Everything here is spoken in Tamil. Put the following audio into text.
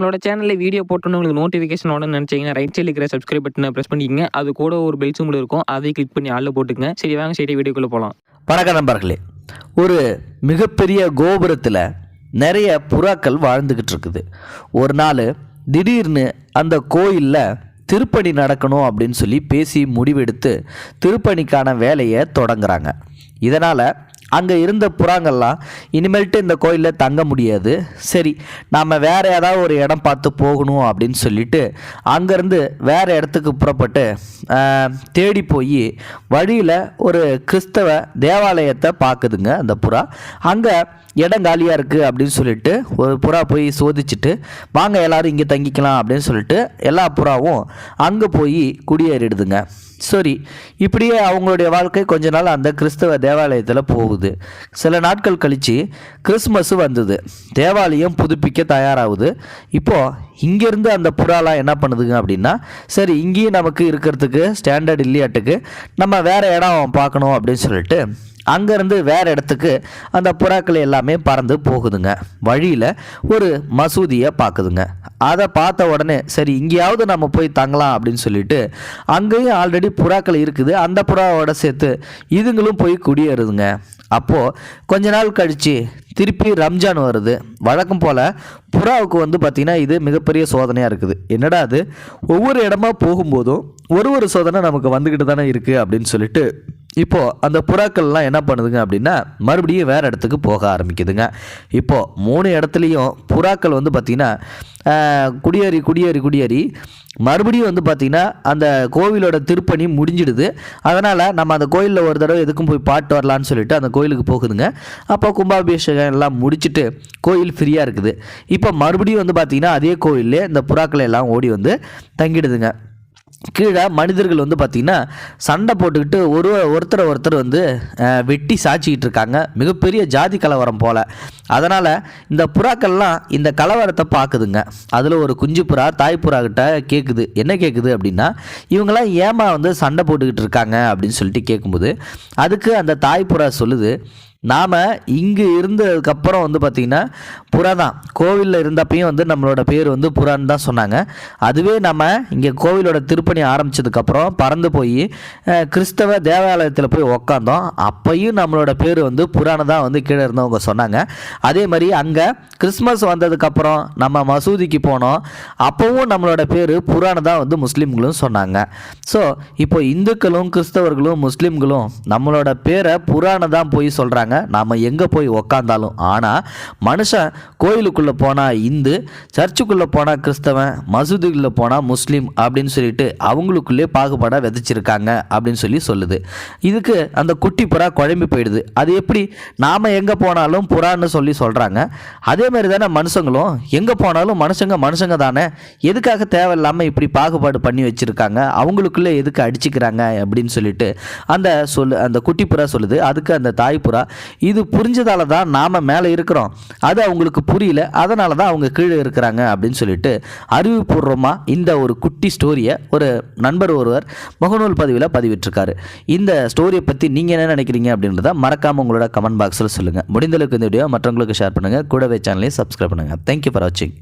நம்மளோட சேனலில் வீடியோ போட்டோன்னு உங்களுக்கு நோட்டிஃபிகேஷன் உடனே நினச்சிங்கன்னா ரைட் சைடில் இருக்கிற சப்ஸ்கிரைப் பட்டனை ப்ரெஸ் பண்ணிக்கங்க. அது கூட ஒரு பெல் சிம்பிள் இருக்கும். அதை கிளிக் பண்ணி ஆளில் போட்டுக்கங்க. சரி வாங்க சரி வீடியோக்குள்ளே போகலாம் வணக்கம் நண்பர்களே. ஒரு மிகப்பெரிய கோபுரத்தில் நிறைய புறாக்கள் வாழ்ந்துக்கிட்டு இருக்குது. ஒரு நாள் திடீர்னு அந்த கோயிலில் திருப்பணி நடக்கணும் அப்படின்னு சொல்லி பேசி முடிவெடுத்து திருப்பணிக்கான வேலையை தொடங்குறாங்க. இதனால் அங்கே இருந்த புறாங்கள்லாம் இனிமேல்ட்டு இந்த கோயிலில் தங்க முடியாது. சரி நாம் வேறு ஏதாவது ஒரு இடம் பார்த்து போகணும் அப்படின்னு சொல்லிட்டு அங்கேருந்து வேறு இடத்துக்கு புறப்பட்டு தேடி போய் வழியில் ஒரு கிறிஸ்தவ தேவாலயத்தை பார்க்குதுங்க அந்த புறா. அங்கே இடம் காலியாக இருக்குது அப்படின்னு சொல்லிட்டு ஒரு புறா போய் சோதிச்சுட்டு வாங்க எல்லாரும் இங்கே தங்கிக்கலாம் அப்படின்னு சொல்லிட்டு எல்லா புறாவும் அங்கே போய் குடியேறிடுதுங்க. சரி இப்படியே அவங்களுடைய வாழ்க்கை கொஞ்ச நாள் அந்த கிறிஸ்தவ தேவாலயத்தில் போகுது. சில நாட்கள் கழித்து கிறிஸ்மஸ் வந்தது. தேவாலயம் புதுப்பிக்க தயாராகுது. இப்போது இங்கேருந்து அந்த புறாலாம் என்ன பண்ணுதுங்க அப்படின்னா சரி இங்கேயும் நமக்கு இருக்கிறதுக்கு ஸ்டாண்டர்ட் இல்லையாட்டுக்கு நம்ம வேறு இடம் பார்க்கணும் அப்படின்னு சொல்லிட்டு அங்கேருந்து வேறு இடத்துக்கு அந்த புறாக்கள் எல்லாமே பறந்து போகுதுங்க. வழியில் ஒரு மசூதியை பார்க்குதுங்க. அதை பார்த்த உடனே சரி இங்கேயாவது நம்ம போய் தங்கலாம் அப்படின்னு சொல்லிட்டு அங்கேயும் ஆல்ரெடி புறாக்கள் இருக்குது. அந்த புறாவோட சேர்த்து இதுங்களும் போய் குடியேறுதுங்க. அப்போது கொஞ்ச நாள் கழித்து திருப்பி ரம்ஜான் வருது. வழக்கம் போல் புறாவுக்கு வந்து பார்த்திங்கன்னா இது மிகப்பெரிய சோதனையாக இருக்குது. என்னடா அது? ஒவ்வொரு இடமா போகும்போதும் ஒரு ஒரு சோதனை நமக்கு வந்துக்கிட்டு தானே இருக்குது அப்படின்னு சொல்லிட்டு இப்போது அந்த புறாக்கள்லாம் என்ன பண்ணுதுங்க அப்படின்னா மறுபடியும் வேறு இடத்துக்கு போக ஆரம்பிக்குதுங்க. இப்போது மூணு இடத்துலையும் புறாக்கள் வந்து பார்த்திங்கன்னா குடியேறி குடியேறி குடியேறி மறுபடியும் வந்து பார்த்திங்கன்னா அந்த கோவிலோட திருப்பணி முடிஞ்சிடுது. அதனால் நம்ம அந்த கோயிலில் ஒரு தடவை எதுக்கும் போய் பாட்டு வரலான்னு சொல்லிட்டு அந்த கோயிலுக்கு போகுதுங்க. அப்போ கும்பாபிஷேகம் எல்லாம் முடிச்சுட்டு கோயில் ஃப்ரீயாக இருக்குது. இப்போ மறுபடியும் வந்து பார்த்திங்கன்னா அதே கோயிலே இந்த புறாக்களை எல்லாம் ஓடி வந்து தங்கிடுதுங்க. கீழே மனிதர்கள் வந்து பார்த்திங்கன்னா சண்டை போட்டுக்கிட்டு ஒரு ஒருத்தரை ஒருத்தர் வந்து வெட்டி சாய்ச்சிக்கிட்டு இருக்காங்க. மிகப்பெரிய ஜாதி கலவரம் போல். அதனால் இந்த புறாக்கள்லாம் இந்த கலவரத்தை பார்க்குதுங்க. அதில் ஒரு குஞ்சு புறா தாய் புறா கிட்ட கேட்குது என்ன கேட்குது அப்படின்னா இவங்களாம் ஏமா வந்து சண்டை போட்டுக்கிட்டு இருக்காங்க? அப்படின்னு சொல்லிட்டு கேட்கும்போது அதுக்கு அந்த தாய் புறா சொல்லுது நாம் இங்கே இருந்ததுக்கப்புறம் வந்து பார்த்திங்கன்னா புறா தான் கோவிலில் இருந்தப்பையும் வந்து நம்மளோட பேர் வந்து புறான்னு தான் சொன்னாங்க. அதுவே நம்ம இங்கே கோவிலோட திருப்பணி ஆரம்பித்ததுக்கப்புறம் பறந்து போய் கிறிஸ்தவ தேவாலயத்தில் போய் உக்காந்தோம். அப்பையும் நம்மளோட பேர் வந்து புறான்னு தான் வந்து கீழே இருந்தவங்க சொன்னாங்க. அதே மாதிரி அங்கே கிறிஸ்மஸ் வந்ததுக்கப்புறம் நம்ம மசூதிக்கு போனோம். அப்போவும் நம்மளோட பேர் புறான்னு தான் வந்து முஸ்லீம்களும் சொன்னாங்க. ஸோ இப்போ இந்துக்களும் கிறிஸ்தவர்களும் முஸ்லீம்களும் நம்மளோட பேரை புராண தான் போய் சொல்கிறாங்க நாம் எங்கே போய் உக்காந்தாலும் ஆனால் மனுஷன் கோயிலுக்குள்ளே போனால் இந்து சர்ச்சுக்குள்ளே போனால் கிறிஸ்தவன் மசூதிக்குள்ளே போனால் முஸ்லீம் அப்படின்னு சொல்லிட்டு அவங்களுக்குள்ளே பாகுபாடாக விதைச்சிருக்காங்க அப்படின்னு சொல்லி சொல்லுது. இதுக்கு அந்த குட்டி புறா குழம்பி போயிடுது. அது எப்படி நாம் எங்கே போனாலும் புறான்னு சொல்லி சொல்கிறாங்க அதே மாதிரி தானே மனுஷங்களும் எங்கே போனாலும் மனுஷங்க மனுஷங்க தானே. எதுக்காக தேவையில்லாமல் இப்படி பாகுபாடு பண்ணி வச்சுருக்காங்க? அவங்களுக்குள்ளே எதுக்கு அடிச்சுக்கிறாங்க அப்படின்னு சொல்லிட்டு அந்த சொல்லு அந்த குட்டி புறா சொல்லுது. அதுக்கு அந்த தாய் புறா இது புரிஞ்சதால தான் நாம் மேலே இருக்கிறோம். அது அவங்களுக்கு புரியல. அதனால தான் அவங்க கீழே இருக்கிறாங்க அப்படின்னு சொல்லிட்டு அறிவுபூர்வமாக இந்த ஒரு குட்டி ஸ்டோரியை ஒரு நண்பர் ஒருவர் முகநூல் பதிவில் பதிவிட்டிருக்காரு. இந்த ஸ்டோரியை பற்றி நீங்கள் என்ன நினைக்கிறீங்க அப்படின்றத மறக்காமல் உங்களோட கமெண்ட் பாக்ஸில் சொல்லுங்கள் முடிந்தளவுக்கு இந்த வீடியோ மற்றவங்களுக்கு ஷேர் பண்ணுங்கள் கூடவே சேனலையும் சப்ஸ்கிரைப் பண்ணுங்கள் தேங்க்யூ ஃபார் வாட்சிங்